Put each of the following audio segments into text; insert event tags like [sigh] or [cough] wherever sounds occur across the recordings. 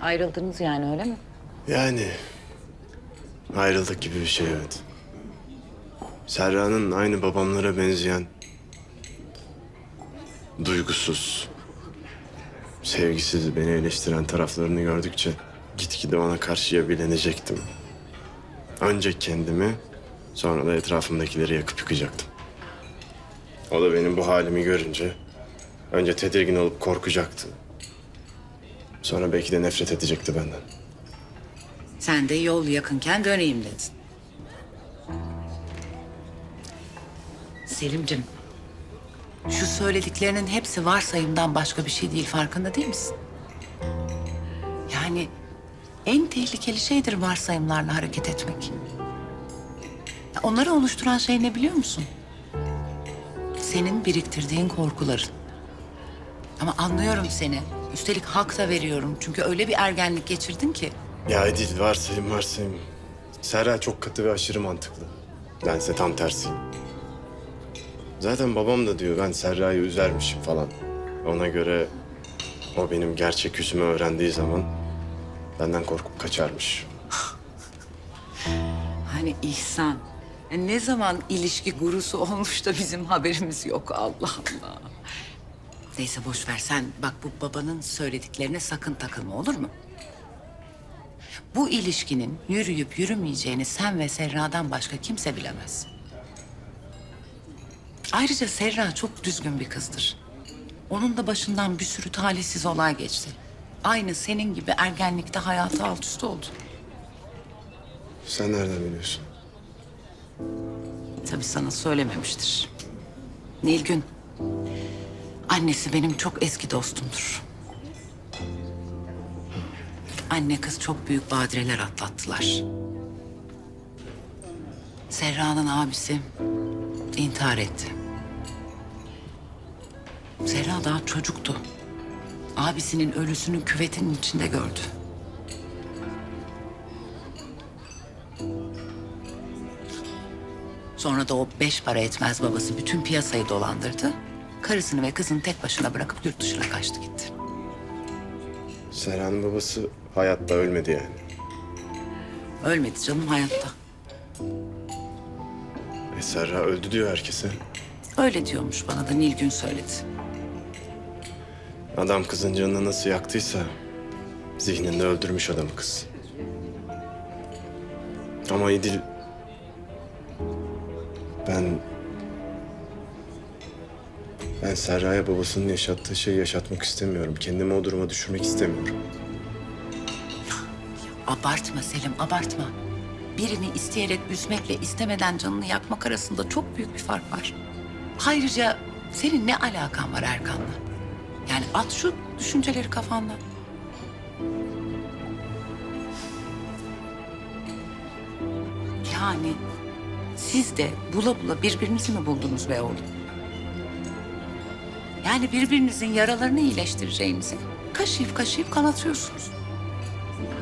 Ayrıldınız yani öyle mi? Yani ayrıldık gibi bir şey evet. Serra'nın aynı babamlara benzeyen duygusuz, sevgisiz, beni eleştiren taraflarını gördükçe gitgide ona karşı yabilenecektim. Önce kendimi, sonra da etrafımdakileri yakıp yıkacaktım. O da benim bu halimi görünce önce tedirgin olup korkacaktı. Sonra belki de nefret edecekti benden. Sen de yol yakınken döneyim dedin. Selimcim, şu söylediklerinin hepsi varsayımdan başka bir şey değil farkında değil misin? Yani en tehlikeli şeydir varsayımlarla hareket etmek. Onları oluşturan şey ne biliyor musun? Senin biriktirdiğin korkuların. Ama anlıyorum seni. Üstelik hak da veriyorum. Çünkü öyle bir ergenlik geçirdin ki. Ya Edil varsayım varsayım. Serra çok katı ve aşırı mantıklı. Bense tam tersiyim. Zaten babam da diyor ben Serra'yı üzermişim falan. Ona göre o benim gerçek yüzümü öğrendiği zaman benden korkup kaçarmış. [laughs] Hani İhsan. ya ne zaman ilişki gurusu olmuş da bizim haberimiz yok Allah Allah. Neyse boş ver sen bak bu babanın söylediklerine sakın takılma olur mu? Bu ilişkinin yürüyüp yürümeyeceğini sen ve Serra'dan başka kimse bilemez. Ayrıca Serra çok düzgün bir kızdır. Onun da başından bir sürü talihsiz olay geçti. Aynı senin gibi ergenlikte hayatı alt üst oldu. Sen nereden biliyorsun? Tabii sana söylememiştir. Nilgün, annesi benim çok eski dostumdur. Anne kız çok büyük badireler atlattılar. Serra'nın abisi intihar etti. Serra daha çocuktu. Abisinin ölüsünü küvetin içinde gördü. Sonra da o beş para etmez babası bütün piyasayı dolandırdı. Karısını ve kızını tek başına bırakıp yurt dışına kaçtı gitti. Serra'nın babası hayatta ölmedi yani. Ölmedi canım hayatta. E Serra öldü diyor herkese. Öyle diyormuş bana da Nilgün söyledi. Adam kızın canını nasıl yaktıysa zihninde öldürmüş adamı kız. Ama İdil... Ben... Ben Serra'ya babasının yaşattığı şeyi yaşatmak istemiyorum. Kendimi o duruma düşürmek istemiyorum. Abartma Selim abartma. Birini isteyerek üzmekle istemeden canını yakmak arasında çok büyük bir fark var. Ayrıca senin ne alakan var Erkan'la? Yani at şu düşünceleri kafandan. Yani siz de bula bula birbirinizi mi buldunuz be oğlum? Yani birbirinizin yaralarını iyileştireceğinizi kaşıyıp kaşıyıp kanatıyorsunuz.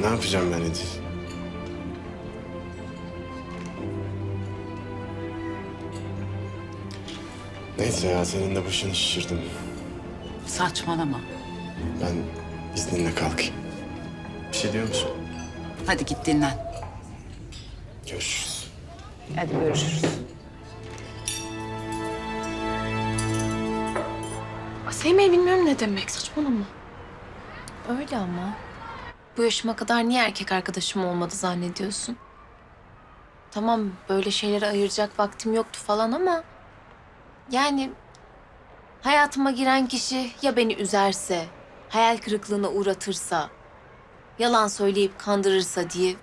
Ne yapacağım ben Edil? Neyse ya senin de başını şişirdim. Saçmalama. Ben izninle kalkayım. Bir şey diyor musun? Hadi git dinlen. Görüşürüz. Hadi görüşürüz. Sevmeyi bilmiyorum ne demek saçmalama. Öyle ama. Bu yaşıma kadar niye erkek arkadaşım olmadı zannediyorsun? Tamam böyle şeylere ayıracak vaktim yoktu falan ama... Yani hayatıma giren kişi ya beni üzerse, hayal kırıklığına uğratırsa, yalan söyleyip kandırırsa diye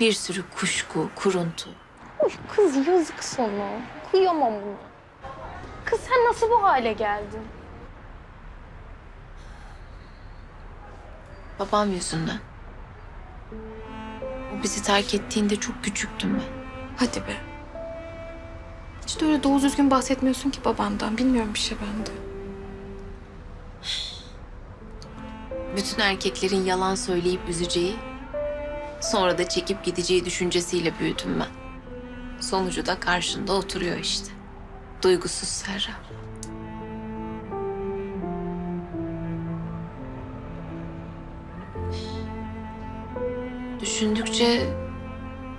bir sürü kuşku, kuruntu. Kız yazık sana. Kıyamam buna. Kız sen nasıl bu hale geldin? Babam yüzünden. O bizi terk ettiğinde çok küçüktüm ben. Hadi be. Hiç de öyle doğru düzgün bahsetmiyorsun ki babandan. Bilmiyorum bir şey bende. Bütün erkeklerin yalan söyleyip üzeceği, sonra da çekip gideceği düşüncesiyle büyüdüm ben. Sonucu da karşında oturuyor işte. Duygusuz Serra. Düşündükçe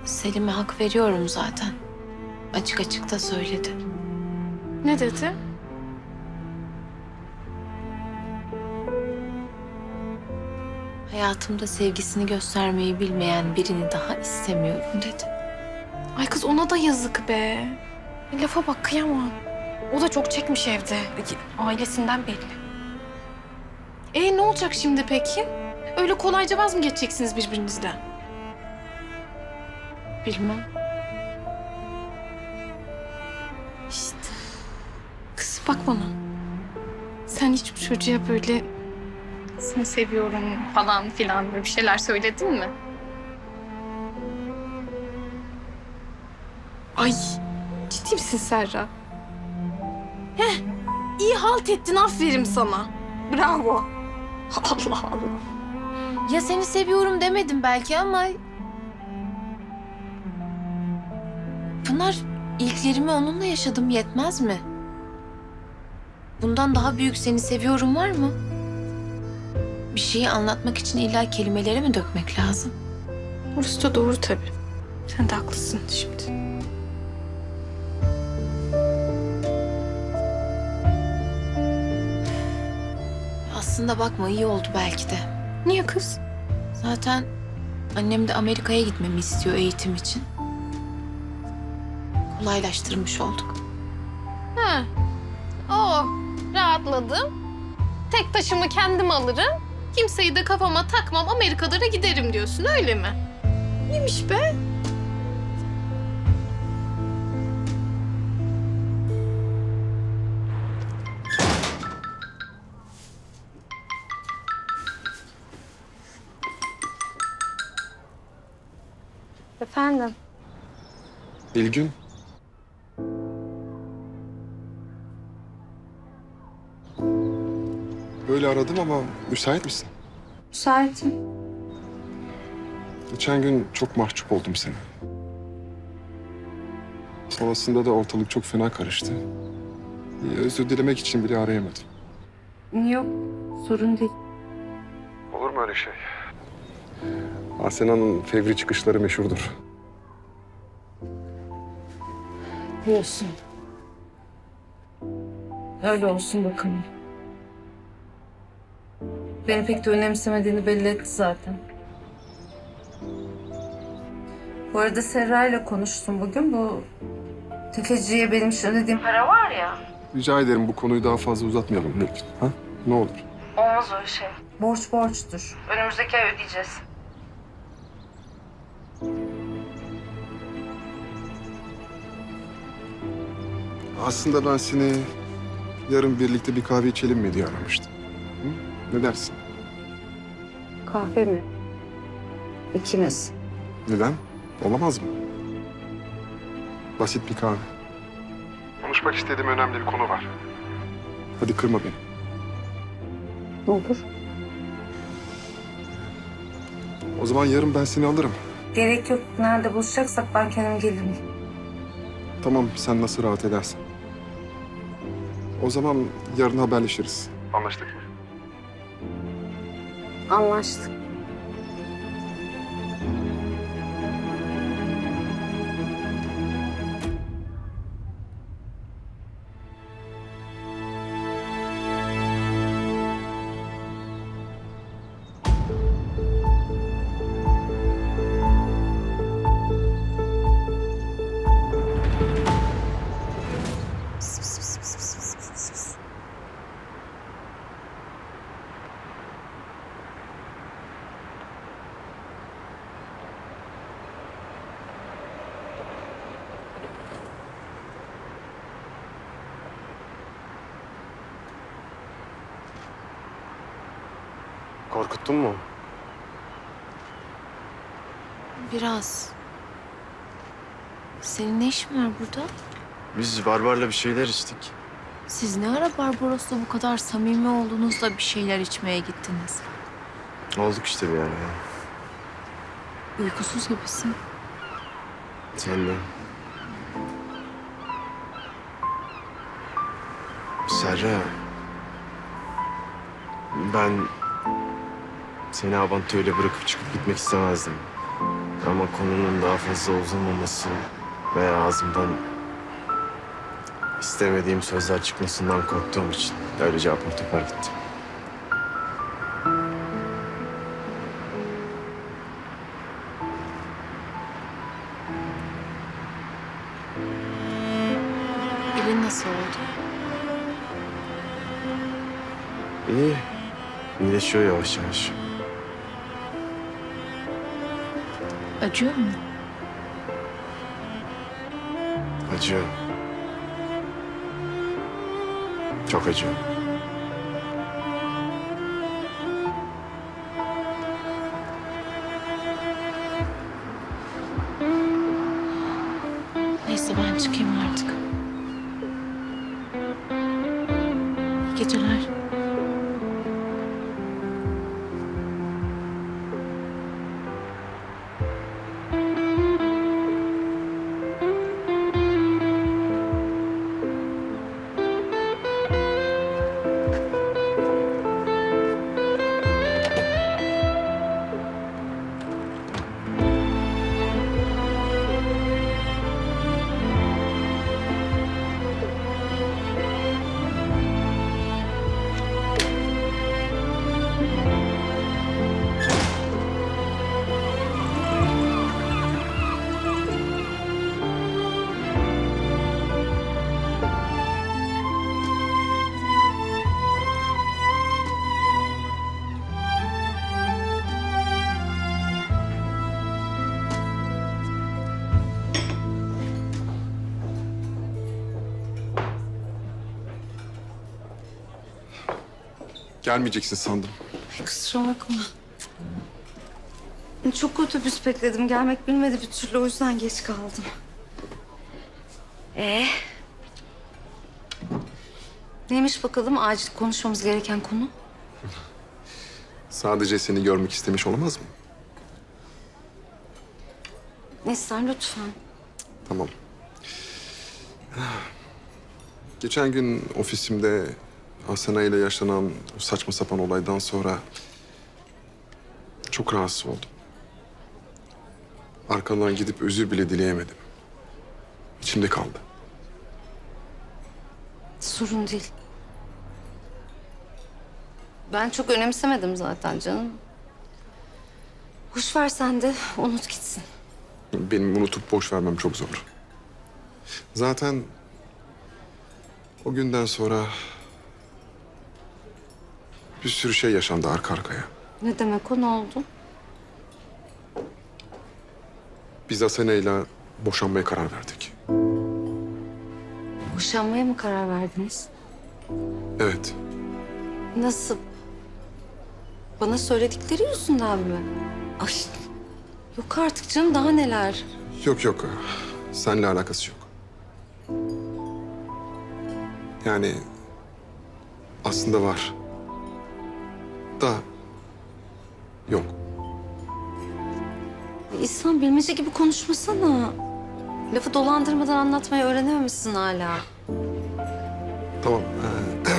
Selim'e hak veriyorum zaten. Açık açık da söyledi. Ne dedi? Hayatımda sevgisini göstermeyi bilmeyen birini daha istemiyorum dedi. Ay kız ona da yazık be. Lafa bak kıyamam. O da çok çekmiş evde. Ailesinden belli. E ne olacak şimdi peki? Öyle kolayca vaz mı geçeceksiniz birbirinizden? Bilmem. İşte. Kız bak bana. Sen hiç bu çocuğa böyle seni seviyorum falan filan böyle bir şeyler söyledin mi? Ay ciddi misin Serra? Heh iyi halt ettin aferin sana. Bravo. [laughs] Allah Allah. Ya seni seviyorum demedim belki ama... Pınar, ilklerimi onunla yaşadım yetmez mi? Bundan daha büyük seni seviyorum var mı? Bir şeyi anlatmak için illa kelimeleri mi dökmek lazım? Orası da doğru tabii. Sen de haklısın şimdi. Aslında bakma iyi oldu belki de. Niye kız? Zaten annem de Amerika'ya gitmemi istiyor eğitim için. Kolaylaştırmış olduk. Ha. Oo, rahatladım. Tek taşımı kendim alırım. Kimseyi de kafama takmam Amerikalara giderim diyorsun öyle mi? İyiymiş be. Efendim? İlgün. Böyle aradım ama müsait misin? Müsaitim. Geçen gün çok mahcup oldum seni. Sonrasında da ortalık çok fena karıştı. Özür dilemek için bile arayamadım. Yok, sorun değil. Olur mu öyle şey? Asena'nın fevri çıkışları meşhurdur. Diyorsun. Öyle olsun bakalım. Beni pek de önemsemediğini belli etti zaten. Bu arada Serra ile konuştum bugün. Bu tefeciye benim şu ödediğim para var ya. Rica ederim bu konuyu daha fazla uzatmayalım lütfen. Ha? Ne olur. Olmaz öyle şey. Borç borçtur. Önümüzdeki ay ödeyeceğiz. Aslında ben seni yarın birlikte bir kahve içelim mi diye aramıştım. Hı? Ne dersin? Kahve mi? İkimiz. Neden? Olamaz mı? Basit bir kahve. Konuşmak istediğim önemli bir konu var. Hadi kırma beni. Ne olur? O zaman yarın ben seni alırım. Gerek yok. Nerede buluşacaksak ben kendim gelirim. Tamam sen nasıl rahat edersen. O zaman yarın haberleşiriz. Anlaştık mı? Anlaştık. Korkuttun mu? Biraz. Senin ne işin var burada? Biz Barbar'la bir şeyler içtik. Siz ne ara Barbaros'la bu kadar samimi olduğunuzda bir şeyler içmeye gittiniz? Olduk işte bir ara ya. Uykusuz gibisin. Sen de. Serra. Ben Seni avantörle bırakıp çıkıp gitmek istemezdim. Ama konunun daha fazla uzamaması veya ağzımdan istemediğim sözler çıkmasından korktuğum için öylece apar topar gittim. Elin nasıl oldu? İyi. İyileşiyor yavaş yavaş. Acıyor mu? Acıyor. Çok acıyor. Gelmeyeceksin sandım. Kusura bakma. Çok otobüs bekledim. Gelmek bilmedi bir türlü. O yüzden geç kaldım. Ee? Neymiş bakalım acil konuşmamız gereken konu? Sadece seni görmek istemiş olamaz mı? Neslihan lütfen. Tamam. Geçen gün ofisimde Asena ile yaşanan o saçma sapan olaydan sonra çok rahatsız oldum. Arkandan gidip özür bile dileyemedim. İçimde kaldı. Sorun değil. Ben çok önemsemedim zaten canım. Hoş ver sen de unut gitsin. Benim unutup boş vermem çok zor. Zaten o günden sonra bir sürü şey yaşandı arka arkaya. Ne demek o ne oldu? Biz Asena'yla boşanmaya karar verdik. Boşanmaya mı karar verdiniz? Evet. Nasıl? Bana söyledikleri yüzünden mi? Ay yok artık canım daha neler. Yok yok. Seninle alakası yok. Yani aslında var. Da yok. İhsan bilmece gibi konuşmasana. Lafı dolandırmadan anlatmayı öğrenememişsin hala. Tamam. ee,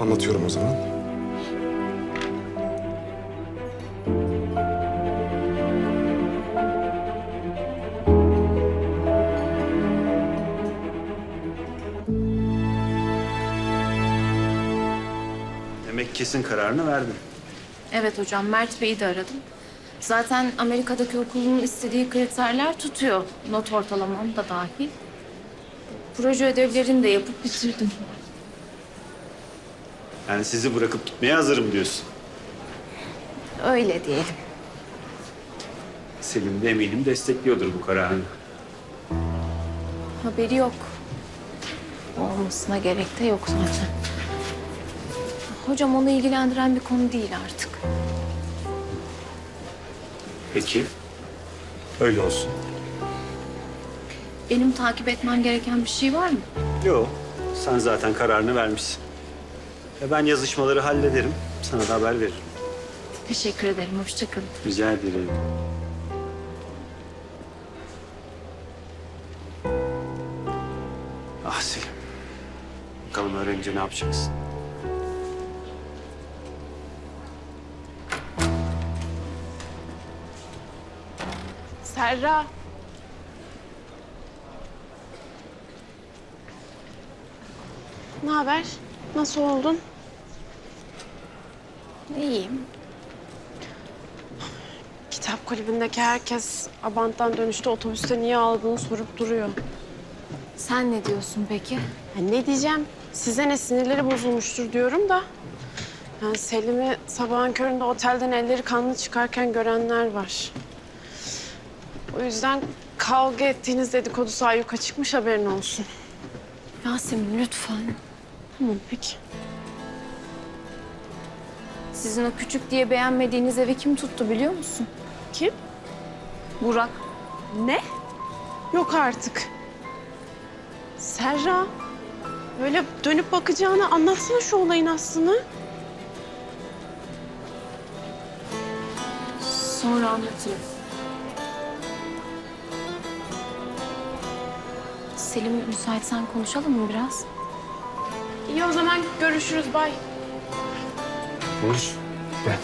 [clears throat] Anlatıyorum o zaman. Demek kesin kararını verdin. Evet hocam Mert Bey'i de aradım. Zaten Amerika'daki okulun istediği kriterler tutuyor. Not ortalamam da dahil. Proje ödevlerini de yapıp bitirdim. Yani sizi bırakıp gitmeye hazırım diyorsun. Öyle diyelim. Selim de eminim destekliyordur bu kararını. Haberi yok. Olmasına gerek de yok zaten. Hocam onu ilgilendiren bir konu değil artık. Peki. Öyle olsun. Benim takip etmem gereken bir şey var mı? Yok. Sen zaten kararını vermişsin. E ben yazışmaları hallederim. Sana da haber veririm. Teşekkür ederim. Hoşçakalın. Rica ederim. Ah Selim. Bakalım öğrenince ne yapacaksın? Serra. Ne haber? Nasıl oldun? İyiyim. Kitap kulübündeki herkes Abant'tan dönüşte otobüste niye aldığını sorup duruyor. Sen ne diyorsun peki? Ya ne diyeceğim? Size ne sinirleri bozulmuştur diyorum da. Yani Selim'i sabahın köründe otelden elleri kanlı çıkarken görenler var. O yüzden kavga ettiğiniz dedikodusu ayyuka çıkmış haberin olsun. Yasemin lütfen. Tamam peki. Sizin o küçük diye beğenmediğiniz evi kim tuttu biliyor musun? Kim? Burak. Ne? Yok artık. Serra, böyle dönüp bakacağını anlatsana şu olayın aslını. Sonra anlatırım. Selim müsaitsen konuşalım mı biraz? İyi o zaman görüşürüz. Bay. Olur. Gel.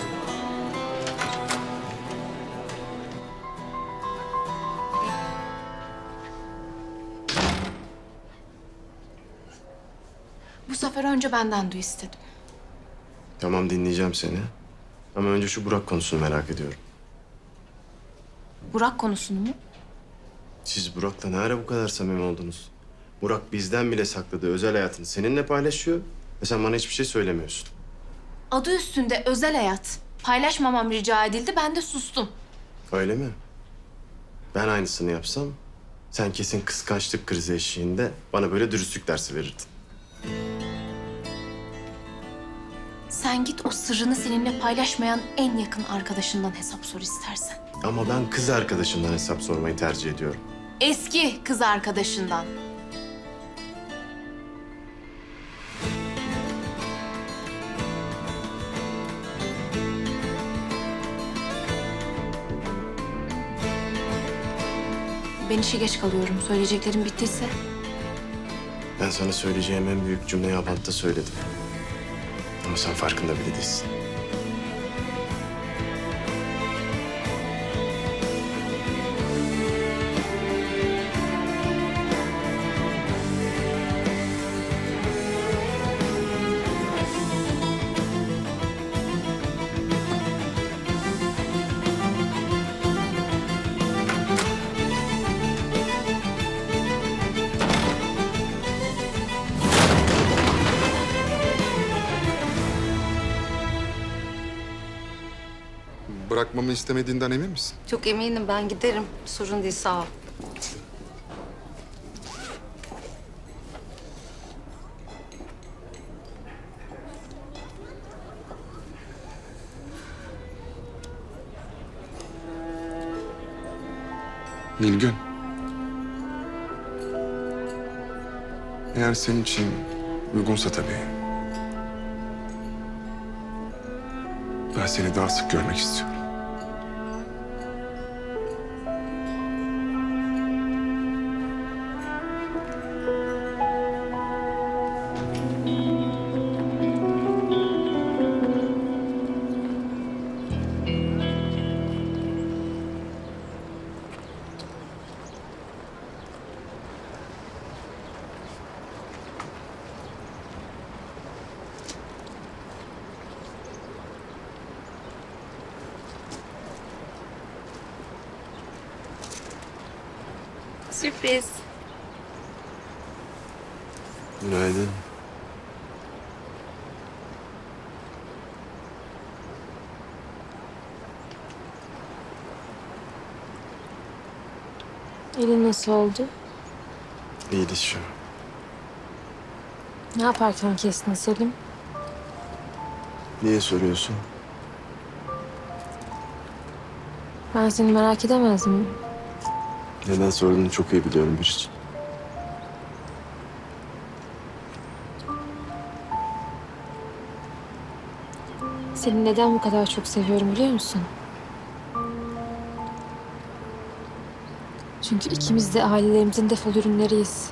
Bu sefer önce benden duy istedim. Tamam dinleyeceğim seni. Ama önce şu Burak konusunu merak ediyorum. Burak konusunu mu? Siz Burak'la ne ara bu kadar samimi oldunuz? Burak bizden bile sakladığı özel hayatını seninle paylaşıyor ve sen bana hiçbir şey söylemiyorsun. Adı üstünde özel hayat. Paylaşmamam rica edildi, ben de sustum. Öyle mi? Ben aynısını yapsam sen kesin kıskançlık krizi eşiğinde bana böyle dürüstlük dersi verirdin. Sen git o sırrını seninle paylaşmayan en yakın arkadaşından hesap sor istersen. Ama ben kız arkadaşımdan hesap sormayı tercih ediyorum. Eski kız arkadaşından. Ben işe geç kalıyorum. Söyleyeceklerim bittiyse. Ben sana söyleyeceğim en büyük cümleyi Abant'ta söyledim. Ama sen farkında bile değilsin. Bırakmamı istemediğinden emin misin? Çok eminim ben giderim. Sorun değil sağ ol. Nilgün. Eğer senin için uygunsa tabii. Ben seni daha sık görmek istiyorum. Sürpriz. Günaydın. Elin nasıl oldu? Şu. Ne yaparken kestin Selim? Niye soruyorsun? Ben seni merak edemez miyim? Neden sorduğunu çok iyi biliyorum bir için. Seni neden bu kadar çok seviyorum biliyor musun? Çünkü ikimiz de ailelerimizin defol ürünleriyiz.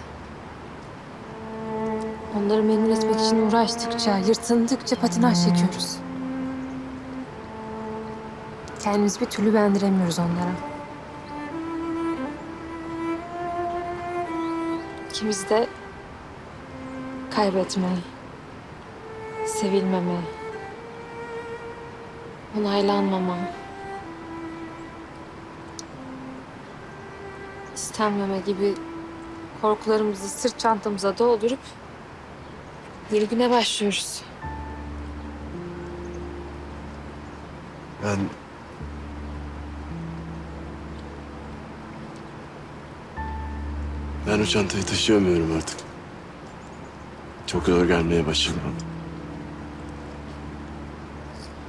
Onları memnun etmek için uğraştıkça, yırtındıkça patinaj çekiyoruz. Kendimizi bir türlü beğendiremiyoruz onlara. İkimiz de kaybetme, sevilmeme, onaylanmama, istenmeme gibi korkularımızı sırt çantamıza doldurup yeni güne başlıyoruz. Ben... Ben o çantayı taşıyamıyorum artık. Çok zor gelmeye başladı bana.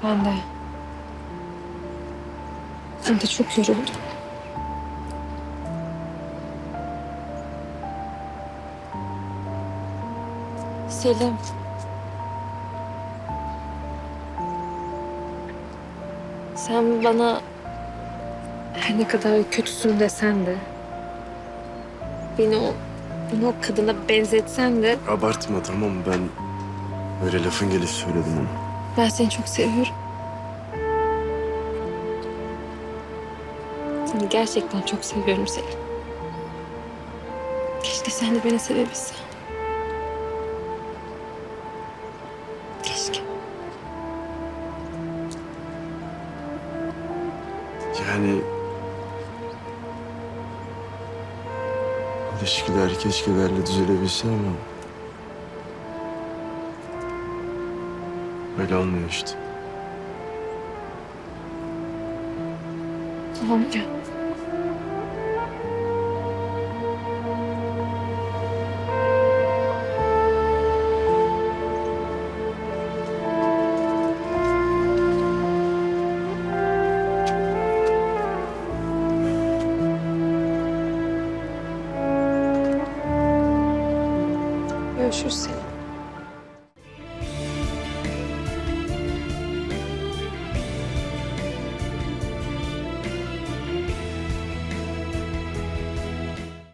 Ben de. Ben de çok yoruldum. Selim. Sen bana her ne kadar kötüsün desen de beni o, beni o kadına benzetsen de Abartma tamam? Ben öyle lafın gelişi söyledim onu. ben seni çok seviyorum. Seni gerçekten çok seviyorum Selim. Keşke sen de beni sevebilsen. İlişkiler keşkelerle düzelebilse ama... Öyle olmuyor işte. Tamam gel.